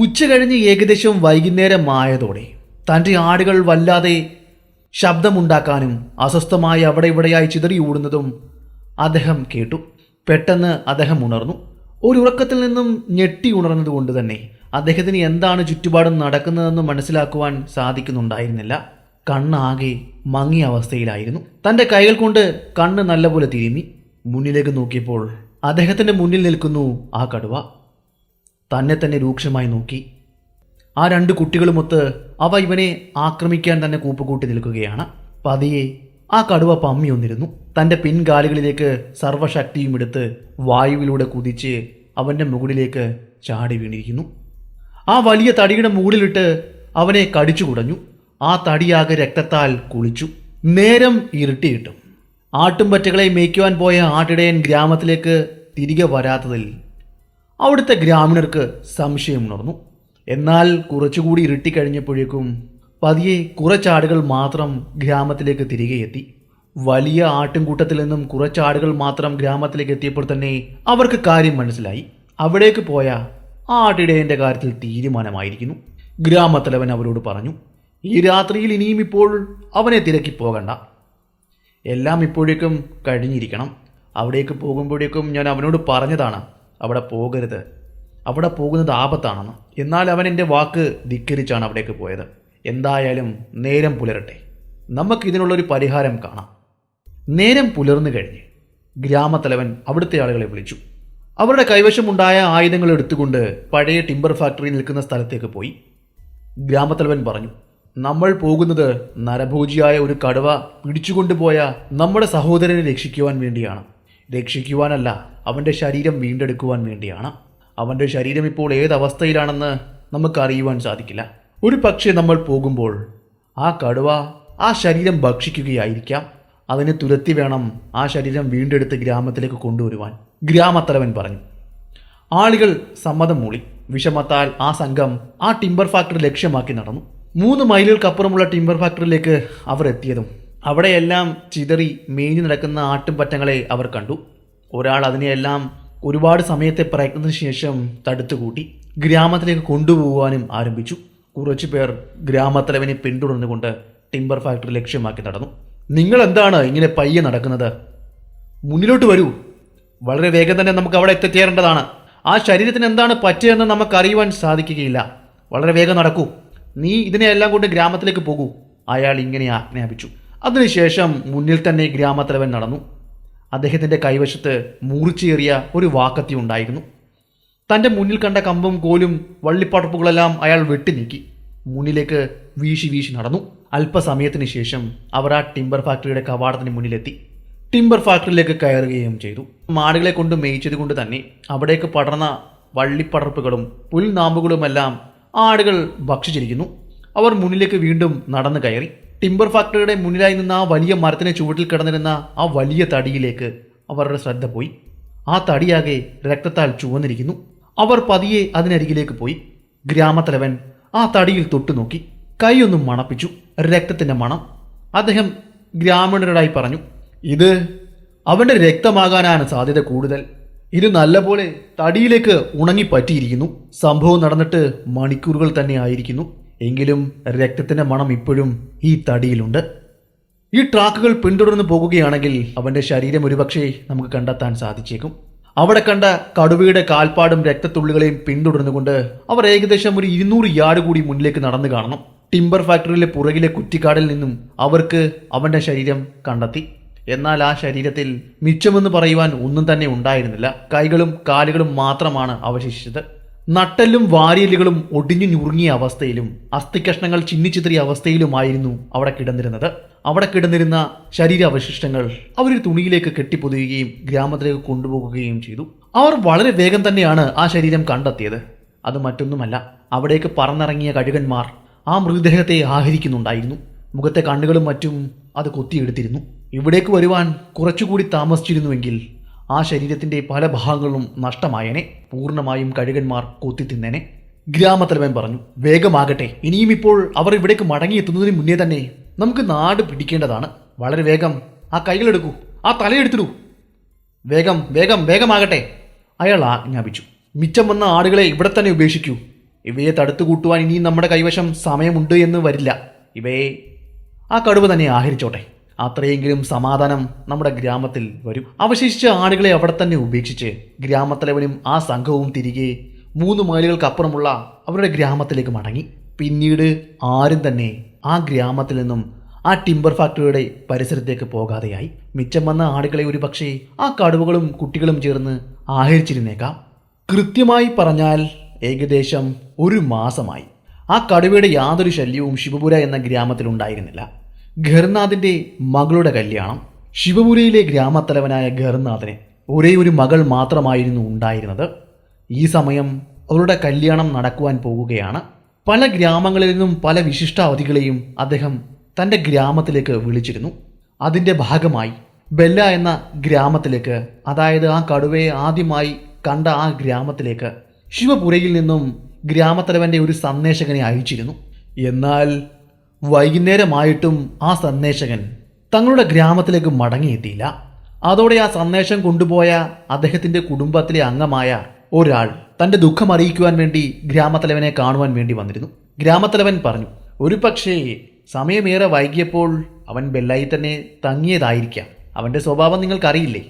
ഉച്ച കഴിഞ്ഞ് ഏകദേശം വൈകുന്നേരമായതോടെ തന്റെ ആടുകൾ വല്ലാതെ ശബ്ദമുണ്ടാക്കാനും അസ്വസ്ഥമായി അവിടെ ഇവിടെയായി ചിതറി ഓടുന്നതും അദ്ദേഹം കേട്ടു. പെട്ടെന്ന് അദ്ദേഹം ഉണർന്നു. ഒരു ഉറക്കത്തിൽ നിന്നും ഞെട്ടി ഉണർന്നതുകൊണ്ട് തന്നെ അദ്ദേഹത്തിന് എന്താണ് ചുറ്റുപാടും നടക്കുന്നതെന്ന് മനസ്സിലാക്കുവാൻ സാധിക്കുന്നുണ്ടായിരുന്നില്ല. കണ്ണാകെ മങ്ങിയ അവസ്ഥയിലായിരുന്നു. തന്റെ കൈകൾ കൊണ്ട് കണ്ണ് നല്ലപോലെ തിരുമി മുന്നിലേക്ക് നോക്കിയപ്പോൾ അദ്ദേഹത്തിന്റെ മുന്നിൽ നിൽക്കുന്നു ആ കടുവ. തന്നെ തന്നെ രൂക്ഷമായി നോക്കി. ആ രണ്ട് കുട്ടികളുമൊത്ത് അവ ഇവനെ ആക്രമിക്കാൻ തന്നെ കൂപ്പുകൂട്ടി നിൽക്കുകയാണ്. പതിയെ ആ കടുവ പമ്മി ഒന്നിരുന്നു. തന്റെ പിൻകാലുകളിലേക്ക് സർവശക്തിയും എടുത്ത് വായുവിലൂടെ കുതിച്ച് അവന്റെ മുകളിലേക്ക് ചാടി വീണിരിക്കുന്നു. ആ വലിയ തടിയുടെ മുകളിലിട്ട് അവനെ കടിച്ചു കുടഞ്ഞു. ആ തടിയാകെ രക്തത്താൽ കുളിച്ചു. നേരം ഇരുട്ടിയിട്ടും ആട്ടുംപറ്റകളെ മേയ്ക്കുവാൻ പോയ ആട്ടിടയൻ ഗ്രാമത്തിലേക്ക് തിരികെ വരാത്തതിൽ അവിടുത്തെ ഗ്രാമീണർക്ക് സംശയം ഉണർന്നു. എന്നാൽ കുറച്ചുകൂടി ഇരുട്ടിക്കഴിഞ്ഞപ്പോഴേക്കും പതിയെ കുറച്ചാടുകൾ മാത്രം ഗ്രാമത്തിലേക്ക് തിരികെ എത്തി. വലിയ ആട്ടിൻകൂട്ടത്തിൽ നിന്നും കുറച്ചാടുകൾ മാത്രം ഗ്രാമത്തിലേക്ക് എത്തിയപ്പോൾ തന്നെ അവർക്ക് കാര്യം മനസ്സിലായി. അവിടേക്ക് പോയ ആ ആട്ടിടയന്റെ കാര്യത്തിൽ തീരുമാനമായിരിക്കുന്നു. ഗ്രാമത്തലവൻ അവരോട് പറഞ്ഞു ഈ രാത്രിയിൽ ഇനിയും ഇപ്പോൾ അവനെ തിരക്കി പോകണ്ട. എല്ലാം ഇപ്പോഴേക്കും കഴിഞ്ഞിരിക്കണം. അവിടേക്ക് പോകുമ്പോഴേക്കും ഞാൻ അവനോട് പറഞ്ഞതാണ്. അവിടെ പോകരുത്. അവിടെ പോകുന്നത് ആപത്താണെന്ന്. എന്നാൽ അവൻ എന്റെ വാക്ക് ധിക്കരിച്ചാണ് അവിടേക്ക് പോയത്. എന്തായാലും നേരം പുലരട്ടെ. നമുക്കിതിനുള്ളൊരു പരിഹാരം കാണാം. നേരം പുലർന്നു കഴിഞ്ഞ് ഗ്രാമത്തലവൻ അവിടുത്തെ ആളുകളെ വിളിച്ചു. അവരുടെ കൈവശമുണ്ടായ ആയുധങ്ങൾ എടുത്തുകൊണ്ട് പഴയ ടിമ്പർ ഫാക്ടറി നിൽക്കുന്ന സ്ഥലത്തേക്ക് പോയി. ഗ്രാമത്തലവൻ പറഞ്ഞു നമ്മൾ പോകുന്നത് നരഭോജിയായ ഒരു കടുവ പിടിച്ചുകൊണ്ടുപോയ നമ്മുടെ സഹോദരനെ രക്ഷിക്കുവാൻ വേണ്ടിയാണ്. രക്ഷിക്കുവാനല്ല അവന്റെ ശരീരം വീണ്ടെടുക്കുവാൻ വേണ്ടിയാണ്. അവന്റെ ശരീരം ഇപ്പോൾ ഏതവസ്ഥയിലാണെന്ന് നമുക്ക് അറിയുവാൻ സാധിക്കില്ല. ഒരു പക്ഷേ നമ്മൾ പോകുമ്പോൾ ആ കടുവ ആ ശരീരം ഭക്ഷിക്കുകയായിരിക്കാം. അതിനെ തുരത്തി വേണം ആ ശരീരം വീണ്ടെടുത്ത് ഗ്രാമത്തിലേക്ക് കൊണ്ടുവരുവാൻ. ഗ്രാമത്തലവൻ പറഞ്ഞു ആളുകൾ സമ്മതം മൂളി. വിഷമത്താൽ ആ സംഘം ആ ടിമ്പർ ഫാക്ടറി ലക്ഷ്യമാക്കി നടന്നു. മൂന്ന് മൈലുകൾക്കപ്പുറമുള്ള ടിമ്പർ ഫാക്ടറിയിലേക്ക് അവർ എത്തിയതും അവിടെയെല്ലാം ചിതറി മേഞ്ഞു നടക്കുന്ന ആട്ടുംപറ്റങ്ങളെ അവർ കണ്ടു. ഒരാൾ അതിനെയെല്ലാം ഒരുപാട് സമയത്തെ പ്രയത്നത്തിന് ശേഷം തടുത്തുകൂട്ടി ഗ്രാമത്തിലേക്ക് കൊണ്ടുപോകാനും ആരംഭിച്ചു. കുറച്ചു പേർ ഗ്രാമത്തലവനെ പിന്തുടർന്നുകൊണ്ട് ടിമ്പർ ഫാക്ടറി ലക്ഷ്യമാക്കി നടന്നു. നിങ്ങൾ എന്താണ് ഇങ്ങനെ പയ്യെ നടക്കുന്നത്? മുന്നിലോട്ട് വരൂ. വളരെ വേഗം തന്നെ നമുക്ക് അവിടെ എത്തിച്ചേരേണ്ടതാണ്. ആ ശരീരത്തിന് എന്താണ് പറ്റിയതെന്ന് നമുക്ക് അറിയുവാൻ സാധിക്കുകയില്ല. വളരെ വേഗം നടക്കൂ. നീ ഇതിനെയെല്ലാം കൊണ്ട് ഗ്രാമത്തിലേക്ക് പോകൂ. അയാൾ ഇങ്ങനെ ആജ്ഞാപിച്ചു. അതിനുശേഷം മുന്നിൽ തന്നെ ഗ്രാമത്തലവൻ നടന്നു. അദ്ദേഹത്തിന്റെ കൈവശത്ത് മൂർച്ചയേറിയ ഒരു വാക്കത്തി ഉണ്ടായിരുന്നു. തന്റെ മുന്നിൽ കണ്ട കമ്പും കോലും വള്ളിപ്പടപ്പുകളെല്ലാം അയാൾ വെട്ടി നീക്കി. മുന്നിലേക്ക് വീശി വീശി നടന്നു. അല്പസമയത്തിന് ശേഷം അവർ ആ ടിമ്പർ ഫാക്ടറിയുടെ കവാടത്തിന് മുന്നിലെത്തി. ടിംബർ ഫാക്ടറിയിലേക്ക് കയറുകയും ചെയ്തു. മാടുകളെ കൊണ്ട് മേയിച്ചത് കൊണ്ട് തന്നെ അവിടേക്ക് പടർന്ന വള്ളിപ്പടർപ്പുകളും പുൽനാമ്പുകളുമെല്ലാം ആടുകൾ ഭക്ഷിച്ചിരിക്കുന്നു. അവർ മുന്നിലേക്ക് വീണ്ടും നടന്നു കയറി. ടിമ്പർ ഫാക്ടറിയുടെ മുന്നിലായി നിന്ന ആ വലിയ മരത്തിനെ ചുവട്ടിൽ കിടന്നിരുന്ന ആ വലിയ തടിയിലേക്ക് അവരുടെ ശ്രദ്ധ പോയി. ആ തടിയാകെ രക്തത്താൽ ചുവന്നിരിക്കുന്നു. അവർ പതിയെ അതിനരികിലേക്ക് പോയി. ഗ്രാമത്തലവൻ ആ തടിയിൽ തൊട്ടുനോക്കി കൈയൊന്നും മണപ്പിച്ചു. രക്തത്തിന്റെ മണം. അദ്ദേഹം ഗ്രാമീണരോടായി പറഞ്ഞു ഇത് അവന്റെ രക്തമാകാനാണ് സാധ്യത കൂടുതൽ. ഇത് നല്ലപോലെ തടിയിലേക്ക് ഉണങ്ങി പറ്റിയിരിക്കുന്നു സംഭവം നടന്നിട്ട് മണിക്കൂറുകൾ തന്നെ ആയിരിക്കുന്നു. എങ്കിലും രക്തത്തിന്റെ മണം ഇപ്പോഴും ഈ തടിയിലുണ്ട്. ഈ ട്രാക്കുകൾ പിന്തുടർന്ന് പോകുകയാണെങ്കിൽ അവന്റെ ശരീരം ഒരുപക്ഷെ നമുക്ക് കണ്ടെത്താൻ സാധിച്ചേക്കും. അവിടെ കണ്ട കടുവയുടെ കാൽപ്പാടും രക്തത്തുള്ളികളെയും പിന്തുടർന്നുകൊണ്ട് അവർ ഏകദേശം ഒരു ഇരുന്നൂറ് യാർഡ് കൂടി മുന്നിലേക്ക് നടന്നു കാണണം. ടിംബർ ഫാക്ടറിയിലെ പുറകിലെ കുറ്റിക്കാടിൽ നിന്നും അവർക്ക് അവന്റെ ശരീരം കണ്ടെത്തി. എന്നാൽ ആ ശരീരത്തിൽ മിച്ചമെന്ന് പറയുവാൻ ഒന്നും തന്നെ ഉണ്ടായിരുന്നില്ല. കൈകളും കാലുകളും മാത്രമാണ് അവശേഷിച്ചത്. നട്ടെല്ലും വാരിയലുകളും ഒടിഞ്ഞു ഞുറുങ്ങിയ അവസ്ഥയിലും അസ്ഥികഷ്ണങ്ങൾ ചിന്നിച്ചിതറിയ അവസ്ഥയിലുമായിരുന്നു അവിടെ കിടന്നിരുന്നത്. അവിടെ കിടന്നിരുന്ന ശരീരാവശിഷ്ടങ്ങൾ അവരൊരു തുണിയിലേക്ക് കെട്ടിപ്പൊതിയുകയും ഗ്രാമത്തിലേക്ക് കൊണ്ടുപോകുകയും ചെയ്തു. അവർ വളരെ വേഗം തന്നെയാണ് ആ ശരീരം കണ്ടെത്തിയത്. അത് മറ്റൊന്നുമല്ല അവിടേക്ക് പറന്നിറങ്ങിയ കഴുകന്മാർ ആ മൃതദേഹത്തെ ആഹരിക്കുന്നുണ്ടായിരുന്നു. മുഖത്തെ കണ്ണുകളും മറ്റും അത് കൊത്തിയെടുത്തിരുന്നു. ഇവിടേക്ക് വരുവാൻ കുറച്ചുകൂടി താമസിച്ചിരുന്നുവെങ്കിൽ ആ ശരീരത്തിന്റെ പല ഭാഗങ്ങളും നഷ്ടമായേനെ. പൂർണമായും കഴുകന്മാർ കൊത്തിത്തിന്നേനെ ഗ്രാമത്തലവൻ പറഞ്ഞു വേഗമാകട്ടെ ഇനിയും ഇപ്പോൾ അവർ ഇവിടേക്ക് മടങ്ങിയെത്തുന്നതിന് മുന്നേ തന്നെ നമുക്ക് നാട് പിടിക്കേണ്ടതാണ്. വളരെ വേഗം ആ കൈകളെടുക്കൂ ആ തലയെടുത്തിടൂ. വേഗം വേഗം വേഗമാകട്ടെ അയാൾ ആജ്ഞാപിച്ചു. മിച്ചം വന്ന ആടുകളെ ഇവിടെ തന്നെ ഉപേക്ഷിക്കൂ. ഇവയെ തടുത്തു കൂട്ടുവാൻ ഇനിയും നമ്മുടെ കൈവശം സമയമുണ്ട് എന്ന് വരില്ല. ഇവയെ ആ കടുവ തന്നെ ആഹരിച്ചോട്ടെ. അത്രയെങ്കിലും സമാധാനം നമ്മുടെ ഗ്രാമത്തിൽ വരും. അവശേഷിച്ച ആടുകളെ അവിടെ തന്നെ ഉപേക്ഷിച്ച് ഗ്രാമത്തലവനും ആ സംഘവും തിരികെ മൂന്ന് മൈലുകൾക്കപ്പുറമുള്ള അവരുടെ ഗ്രാമത്തിലേക്ക് മടങ്ങി. പിന്നീട് ആരും തന്നെ ആ ഗ്രാമത്തിൽ നിന്നും ആ ടിമ്പർ ഫാക്ടറിയുടെ പരിസരത്തേക്ക് പോകാതെയായി. മിച്ചം വന്ന ആടുകളെ ഒരു പക്ഷേ ആ കടുവകളും കുട്ടികളും ചേർന്ന് ആഹരിച്ചിരുന്നേക്കാം. കൃത്യമായി പറഞ്ഞാൽ ഏകദേശം ഒരു മാസമായി. ആ കടുവയുടെ യാതൊരു ശല്യവും ശിവപുര എന്ന ഗ്രാമത്തിൽ ഉണ്ടായിരുന്നില്ല. ഘർനാഥിന്റെ മകളുടെ കല്യാണം. ശിവപുരയിലെ ഗ്രാമത്തലവനായ ഖർനാഥിന് ഒരേ ഒരു മകൾ മാത്രമായിരുന്നു ഉണ്ടായിരുന്നത്. ഈ സമയം അവരുടെ കല്യാണം നടക്കുവാൻ പോകുകയാണ്. പല ഗ്രാമങ്ങളിൽ നിന്നും പല വിശിഷ്ടാവധികളെയും അദ്ദേഹം തന്റെ ഗ്രാമത്തിലേക്ക് വിളിച്ചിരുന്നു. അതിന്റെ ഭാഗമായി ബെല്ല എന്ന ഗ്രാമത്തിലേക്ക് അതായത് ആ കടുവയെ ആദ്യമായി കണ്ട ആ ഗ്രാമത്തിലേക്ക് ശിവപുരയിൽ നിന്നും ഗ്രാമത്തലവന്റെ ഒരു സന്ദേശകനെ അയച്ചിരുന്നു. എന്നാൽ വൈകുന്നേരമായിട്ടും ആ സന്ദേശകൻ തങ്ങളുടെ ഗ്രാമത്തിലേക്ക് മടങ്ങിയെത്തിയില്ല. അതോടെ ആ സന്ദേശം കൊണ്ടുപോയ അദ്ദേഹത്തിന്റെ കുടുംബത്തിലെ അംഗമായ ഒരാൾ തന്റെ ദുഃഖം അറിയിക്കുവാൻ വേണ്ടി ഗ്രാമത്തലവനെ കാണുവാൻ വേണ്ടി വന്നിരുന്നു. ഗ്രാമത്തലവൻ പറഞ്ഞു ഒരു പക്ഷേ സമയമേറെ വൈകിയപ്പോൾ അവൻ ബെല്ലായി തന്നെ തങ്ങിയതായിരിക്കാം. അവന്റെ സ്വഭാവം നിങ്ങൾക്കറിയില്ലേ?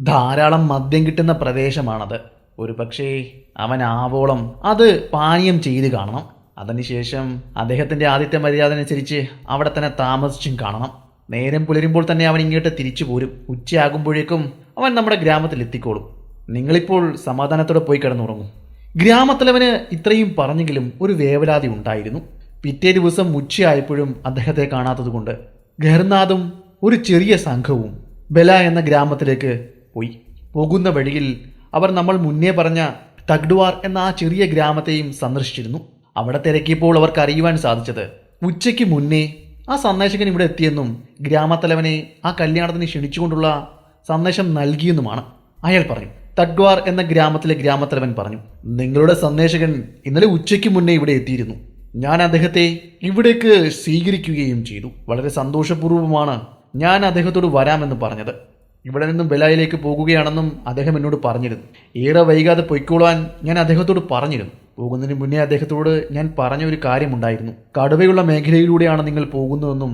ധാരാളം മദ്യം കിട്ടുന്ന പ്രദേശമാണത്. ഒരു പക്ഷേ അവൻ ആവോളം അത് പാനീയം ചെയ്ത് കാണണം. അതിനുശേഷം അദ്ദേഹത്തിന്റെ ആദ്യത്തെ മര്യാദ അനുസരിച്ച് അവിടെ തന്നെ താമസിച്ചും കാണണം. നേരം പുലരുമ്പോൾ തന്നെ അവൻ ഇങ്ങോട്ട് തിരിച്ചു പോരും. ഉച്ചയാകുമ്പോഴേക്കും അവൻ നമ്മുടെ ഗ്രാമത്തിൽ എത്തിക്കോളും. നിങ്ങളിപ്പോൾ സമാധാനത്തോടെ പോയി കിടന്നുറങ്ങും. ഗ്രാമത്തലവന് ഇത്രയും പറഞ്ഞെങ്കിലും ഒരു വേവലാതി ഉണ്ടായിരുന്നു. പിറ്റേ ദിവസം ഉച്ചയായപ്പോഴും അദ്ദേഹത്തെ കാണാത്തതുകൊണ്ട് ഗഹർനാഥും ഒരു ചെറിയ സംഘവും ബല എന്ന ഗ്രാമത്തിലേക്ക് പോയി. പോകുന്ന വഴിയിൽ അവർ നമ്മൾ മുന്നേ പറഞ്ഞ തഗ്ഡ്വാർ എന്ന ആ ചെറിയ ഗ്രാമത്തെയും സന്ദർശിച്ചിരുന്നു. അവിടെ തിരക്കിയപ്പോൾ അവർക്ക് അറിയുവാൻ സാധിച്ചത്. ഉച്ചയ്ക്ക് മുന്നേ ആ സന്ദേശകൻ ഇവിടെ എത്തിയെന്നും ഗ്രാമത്തലവനെ ആ കല്യാണത്തിന് ക്ഷണിച്ചുകൊണ്ടുള്ള സന്ദേശം നൽകിയെന്നുമാണ് അയാൾ പറഞ്ഞു. തഡ്വാർ എന്ന ഗ്രാമത്തിലെ ഗ്രാമത്തലവൻ പറഞ്ഞു നിങ്ങളുടെ സന്ദേശകൻ ഇന്നലെ ഉച്ചയ്ക്ക് മുന്നേ ഇവിടെ എത്തിയിരുന്നു. ഞാൻ അദ്ദേഹത്തെ ഇവിടേക്ക് സ്വീകരിക്കുകയും ചെയ്തു. വളരെ സന്തോഷപൂർവമാണ് ഞാൻ അദ്ദേഹത്തോട് വരാമെന്ന് പറഞ്ഞത്. ഇവിടെ നിന്നും ബലായിലേക്ക് പോകുകയാണെന്നും അദ്ദേഹം എന്നോട് പറഞ്ഞിരുന്നു. ഏറെ വൈകാതെ പൊയ്ക്കോളാൻ ഞാൻ അദ്ദേഹത്തോട് പറഞ്ഞിരുന്നു. പോകുന്നതിന് മുന്നേ അദ്ദേഹത്തോട് ഞാൻ പറഞ്ഞ ഒരു കാര്യമുണ്ടായിരുന്നു. കടുവയുള്ള മേഖലയിലൂടെയാണ് നിങ്ങൾ പോകുന്നതെന്നും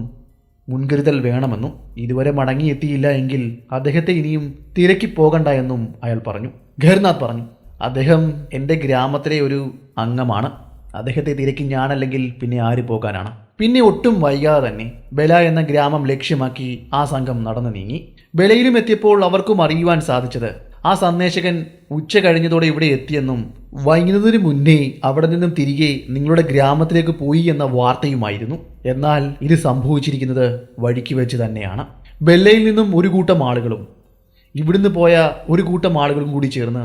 മുൻകരുതൽ വേണമെന്നും ഇതുവരെ മടങ്ങിയെത്തിയില്ല എങ്കിൽ അദ്ദേഹത്തെ ഇനിയും തിരക്കി പോകണ്ട എന്നും അയാൾ പറഞ്ഞു. ഖേർനാഥ് പറഞ്ഞു അദ്ദേഹം എന്റെ ഗ്രാമത്തിലെ ഒരു അംഗമാണ്. അദ്ദേഹത്തെ തിരക്കി ഞാനല്ലെങ്കിൽ പിന്നെ ആര് പോകാനാണ്? പിന്നെ ഒട്ടും വൈകാതെ തന്നെ ബല എന്ന ഗ്രാമം ലക്ഷ്യമാക്കി ആ സംഘം നടന്നു നീങ്ങി. ബലയിലും എത്തിയപ്പോൾ അവർക്കും അറിയുവാൻ സാധിച്ചത് ആ സന്ദേശകൻ ഉച്ച കഴിഞ്ഞതോടെ ഇവിടെ എത്തിയെന്നും വൈകുന്നതിന് മുന്നേ അവിടെ നിന്നും തിരികെ നിങ്ങളുടെ ഗ്രാമത്തിലേക്ക് പോയി എന്ന വാർത്തയുമായിരുന്നു. എന്നാൽ ഇത് സംഭവിച്ചിരിക്കുന്നത് വഴിക്ക് വെച്ച് തന്നെയാണ്. ബെല്ലയിൽ നിന്നും ഒരു കൂട്ടം ആളുകളും ഇവിടുന്ന് പോയ ഒരു കൂട്ടം ആളുകളും കൂടി ചേർന്ന്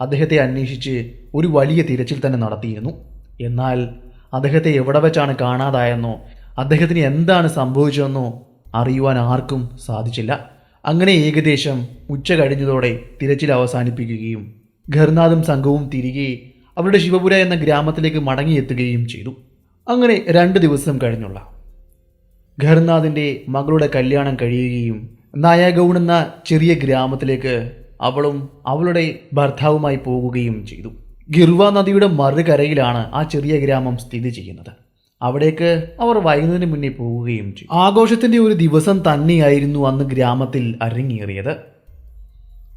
അദ്ദേഹത്തെ അന്വേഷിച്ച് ഒരു വലിയ തിരച്ചിൽ തന്നെ നടത്തിയിരുന്നു. എന്നാൽ അദ്ദേഹത്തെ എവിടെ വെച്ചാണ് കാണാതായെന്നോ അദ്ദേഹത്തിന് എന്താണ് സംഭവിച്ചതെന്നോ അറിയുവാൻ ആർക്കും സാധിച്ചില്ല. അങ്ങനെ ഏകദേശം ഉച്ച കഴിഞ്ഞതോടെ തിരച്ചിൽ അവസാനിപ്പിക്കുകയും ഖർനാഥും സംഘവും തിരികെ അവരുടെ ശിവപുര എന്ന ഗ്രാമത്തിലേക്ക് മടങ്ങിയെത്തുകയും ചെയ്തു. അങ്ങനെ രണ്ട് ദിവസം കഴിഞ്ഞുള്ള. ഖർനാഥിന്റെ മകളുടെ കല്യാണം കഴിയുകയും നായഗൗൺ എന്ന ചെറിയ ഗ്രാമത്തിലേക്ക് അവളും അവളുടെ ഭർത്താവുമായി പോകുകയും ചെയ്തു. ഗിർവ നദിയുടെ മറുകരയിലാണ് ആ ചെറിയ ഗ്രാമം സ്ഥിതി ചെയ്യുന്നത്. അവിടേക്ക് അവർ വൈകുന്നതിന് മുന്നേ പോവുകയും ചെയ്തു. ആഘോഷത്തിന്റെ ഒരു ദിവസം തന്നെയായിരുന്നു അന്ന് ഗ്രാമത്തിൽ അരങ്ങേറിയത്.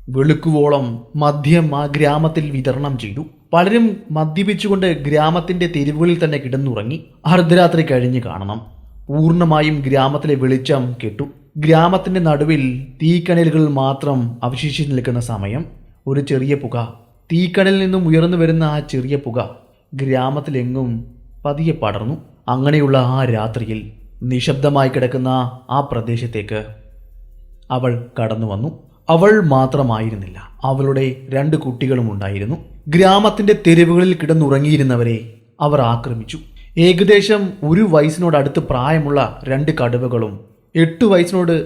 വെളുക്കുവോളം മദ്യം ആ ഗ്രാമത്തിൽ വിതരണം ചെയ്തു. പലരും മദ്യപിച്ചുകൊണ്ട് ഗ്രാമത്തിന്റെ തെരുവുകളിൽ തന്നെ കിടന്നുറങ്ങി അർദ്ധരാത്രി കഴിഞ്ഞു കാണണം. പൂർണമായും ഗ്രാമത്തിലെ വെളിച്ചം കെട്ടു. ഗ്രാമത്തിന്റെ നടുവിൽ തീക്കണലുകൾ മാത്രം അവശേഷിച്ച് നിൽക്കുന്ന സമയം. ഒരു ചെറിയ പുക. തീക്കണലിൽ നിന്നും ഉയർന്നു വരുന്ന ആ ചെറിയ പുക ഗ്രാമത്തിലെങ്ങും പതിയെ പടർന്നു. അങ്ങനെയുള്ള ആ രാത്രിയിൽ നിശബ്ദമായി കിടക്കുന്ന ആ പ്രദേശത്തേക്ക് അവൾ കടന്നു വന്നു. അവൾ മാത്രമായിരുന്നില്ല. അവളുടെ രണ്ട് കുട്ടികളും ഉണ്ടായിരുന്നു. ഗ്രാമത്തിന്റെ തെരുവുകളിൽ കിടന്നുറങ്ങിയിരുന്നവരെ അവർ ആക്രമിച്ചു. ഏകദേശം ഒരു വയസ്സിനോട് അടുത്ത് പ്രായമുള്ള രണ്ട് കടുവകളും എട്ട് വയസ്സിനോട്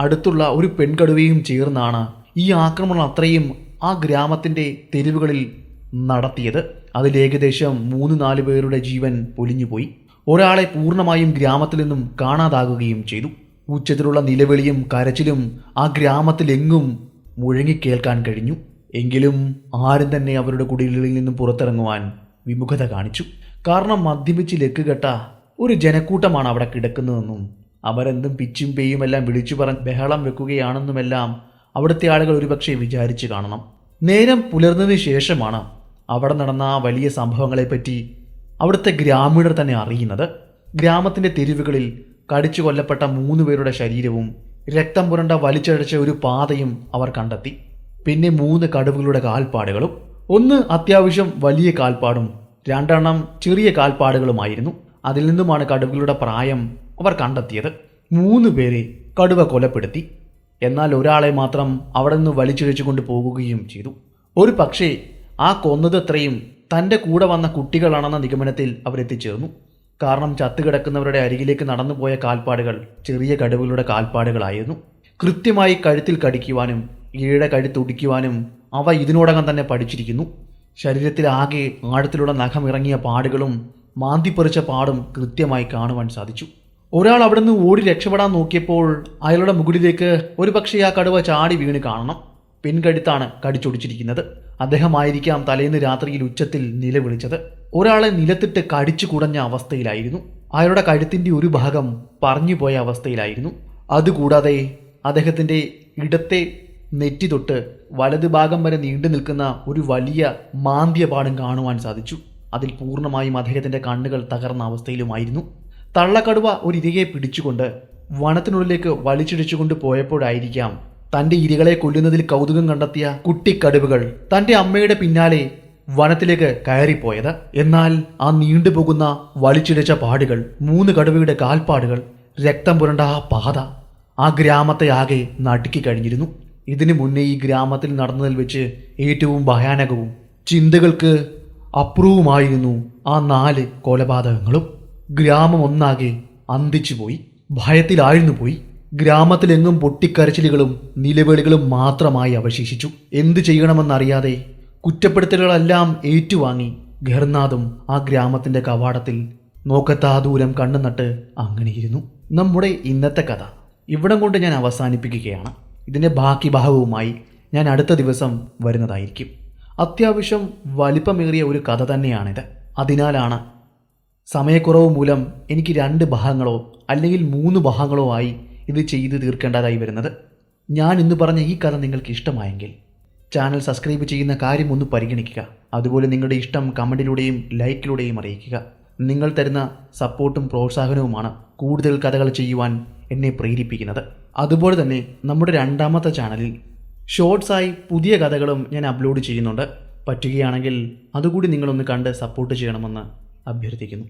അടുത്തുള്ള ഒരു പെൺകടുവയും ചേർന്നാണ് ഈ ആക്രമണം അത്രയും ആ ഗ്രാമത്തിന്റെ തെരുവുകളിൽ നടത്തിയത്. അതിൽ ഏകദേശം മൂന്ന് നാല് പേരുടെ ജീവൻ പൊലിഞ്ഞുപോയി. ഒരാളെ പൂർണമായും ഗ്രാമത്തിൽ നിന്നും കാണാതാകുകയും ചെയ്തു. ഉച്ചത്തിലുള്ള നിലവിളിയും കരച്ചിലും ആ ഗ്രാമത്തിലെങ്ങും മുഴങ്ങിക്കേൽക്കാൻ കഴിഞ്ഞു. എങ്കിലും ആരും തന്നെ അവരുടെ കുടിലുകളിൽ നിന്നും പുറത്തിറങ്ങുവാൻ വിമുഖത കാണിച്ചു. കാരണം മദ്യപിച്ച് ലക്കുകെട്ട ഒരു ജനക്കൂട്ടമാണ് അവിടെ കിടക്കുന്നതെന്നും അവരെന്തും പിച്ചും പേയും എല്ലാം വിളിച്ചു പറഞ്ഞ് ബഹളം വെക്കുകയാണെന്നുമെല്ലാം അവിടുത്തെ ആളുകൾ ഒരുപക്ഷെ വിചാരിച്ചു കാണണം. നേരം പുലർന്നതിന് ശേഷമാണ് അവിടെ നടന്ന ആ വലിയ സംഭവങ്ങളെപ്പറ്റി അവിടുത്തെ ഗ്രാമീണർ തന്നെ അറിയുന്നത്. ഗ്രാമത്തിന്റെ തെരുവുകളിൽ കടിച്ചു കൊല്ലപ്പെട്ട മൂന്ന് പേരുടെ ശരീരവും രക്തം പുരണ്ട വലിച്ചഴച്ച ഒരു പാതയും അവർ കണ്ടെത്തി. പിന്നെ മൂന്ന് കടുവകളുടെ കാൽപ്പാടുകളും ഒന്ന് അത്യാവശ്യം വലിയ കാൽപ്പാടും രണ്ടെണ്ണം ചെറിയ കാൽപ്പാടുകളുമായിരുന്നു. അതിൽ നിന്നുമാണ് കടുവകളുടെ പ്രായം അവർ കണ്ടെത്തിയത്. മൂന്ന് പേരെ കടുവ കൊലപ്പെടുത്തി. എന്നാൽ ഒരാളെ മാത്രം അവിടെ നിന്ന് വലിച്ചിഴച്ചു കൊണ്ട് പോകുകയും ചെയ്തു. ഒരു പക്ഷേ ആ കൊന്നതത്രയും തന്റെ കൂടെ വന്ന കുട്ടികളാണെന്ന നിഗമനത്തിൽ അവരെത്തിച്ചേർന്നു. കാരണം ചത്തുകിടക്കുന്നവരുടെ അരികിലേക്ക് നടന്നുപോയ കാൽപ്പാടുകൾ ചെറിയ കടുവകളുടെ കാൽപ്പാടുകളായിരുന്നു. കൃത്യമായി കഴുത്തിൽ കടിക്കുവാനും ഇഴയുടെ കഴുത്തുടിക്കുവാനും അവ ഇതിനോടകം തന്നെ പഠിച്ചിരിക്കുന്നു. ശരീരത്തിൽ ആകെ ആഴത്തിലുള്ള നഖമിറങ്ങിയ പാടുകളും മാന്തിപ്പറിച്ച പാടും കൃത്യമായി കാണുവാൻ സാധിച്ചു. ഒരാൾ അവിടുന്ന് ഓടി രക്ഷപ്പെടാൻ നോക്കിയപ്പോൾ അയാളുടെ മുകളിലേക്ക് ഒരു പക്ഷേ ആ കടുവ ചാടി വീണ് കാണണം. പിൻകഴുത്താണ് കടിച്ചൊടിച്ചിരിക്കുന്നത്. അദ്ദേഹമായിരിക്കാം തലേന്ന് രാത്രിയിൽ ഉച്ചത്തിൽ നിലവിളിച്ചത്. ഒരാളെ നിലത്തിട്ട് കടിച്ചു കുടഞ്ഞ അവസ്ഥയിലായിരുന്നു. അയാളുടെ കഴുത്തിന്റെ ഒരു ഭാഗം പറഞ്ഞുപോയ അവസ്ഥയിലായിരുന്നു. അതുകൂടാതെ അദ്ദേഹത്തിന്റെ ഇടത്തെ നെറ്റി തൊട്ട് വലത് ഭാഗം വരെ നീണ്ടു നിൽക്കുന്ന ഒരു വലിയ മാന്ത്യപാടും കാണുവാൻ സാധിച്ചു. അതിൽ പൂർണമായും അദ്ദേഹത്തിന്റെ കണ്ണുകൾ തകർന്ന അവസ്ഥയിലുമായിരുന്നു. തള്ളക്കടുവ ഒരു ഇരയെ പിടിച്ചുകൊണ്ട് വനത്തിനുള്ളിലേക്ക് വലിച്ചിടിച്ചുകൊണ്ട് പോയപ്പോഴായിരിക്കാം തന്റെ ഇരകളെ കൊല്ലുന്നതിൽ കൗതുകം കണ്ടെത്തിയ കുട്ടിക്കടുവകൾ തന്റെ അമ്മയുടെ പിന്നാലെ വനത്തിലേക്ക് കയറിപ്പോയത്. എന്നാൽ ആ നീണ്ടുപോകുന്ന വലിച്ചിടച്ച പാടുകൾ മൂന്ന് കടുവയുടെ കാൽപ്പാടുകൾ രക്തം പുരണ്ട ആ പാത ആ ഗ്രാമത്തെ ആകെ നടുക്കി കഴിഞ്ഞിരുന്നു. ഇതിനു മുന്നേ ഈ ഗ്രാമത്തിൽ നടന്നതിൽ വെച്ച് ഏറ്റവും ഭയാനകവും ചിന്തകൾക്ക് അപ്രൂവുമായിരുന്നു ആ നാല് കൊലപാതകങ്ങളും. ഗ്രാമം ഒന്നാകെ അന്തിച്ചുപോയി ഭയത്തിലാഴ്ന്നു പോയി. ഗ്രാമത്തിലെങ്ങും പൊട്ടിക്കരച്ചിലുകളും നിലവിളികളും മാത്രമായി അവശേഷിച്ചു. എന്തു ചെയ്യണമെന്നറിയാതെ കുറ്റപ്പെടുത്തലുകളെല്ലാം ഏറ്റുവാങ്ങി ഗർനാഥും ആ ഗ്രാമത്തിന്റെ കവാടത്തിൽ നോക്കത്താ ദൂരം കണ്ണു നട്ട് അങ്ങനെയിരുന്നു. നമ്മുടെ ഇന്നത്തെ കഥ ഇവിടം കൊണ്ട് ഞാൻ അവസാനിപ്പിക്കുകയാണ്. ഇതിന്റെ ബാക്കി ഭാഗവുമായി ഞാൻ അടുത്ത ദിവസം വരുന്നതായിരിക്കും. അത്യാവശ്യം വലിപ്പമേറിയ ഒരു കഥ തന്നെയാണിത്. അതിനാലാണ് സമയക്കുറവ് മൂലം എനിക്ക് രണ്ട് ഭാഗങ്ങളോ അല്ലെങ്കിൽ മൂന്ന് ഭാഗങ്ങളോ ആയി ഇത് ചെയ്ത് തീർക്കേണ്ടതായി വരുന്നത്. ഞാൻ ഇന്ന് പറഞ്ഞ ഈ കഥ നിങ്ങൾക്ക് ഇഷ്ടമായെങ്കിൽ ചാനൽ സബ്സ്ക്രൈബ് ചെയ്യുന്ന കാര്യം ഒന്ന് പരിഗണിക്കുക. അതുപോലെ നിങ്ങളുടെ ഇഷ്ടം കമന്റിലൂടെയും ലൈക്കിലൂടെയും അറിയിക്കുക. നിങ്ങൾ തരുന്ന സപ്പോർട്ടും പ്രോത്സാഹനവുമാണ് കൂടുതൽ കഥകൾ ചെയ്യുവാൻ എന്നെ പ്രേരിപ്പിക്കുന്നത്. അതുപോലെ തന്നെ നമ്മുടെ രണ്ടാമത്തെ ചാനലിൽ ഷോർട്സായി പുതിയ കഥകളും ഞാൻ അപ്ലോഡ് ചെയ്യുന്നുണ്ട്. പറ്റുകയാണെങ്കിൽ അതുകൂടി നിങ്ങളൊന്ന് കണ്ട് സപ്പോർട്ട് ചെയ്യണമെന്ന് അഭ്യർത്ഥിക്കുന്നു.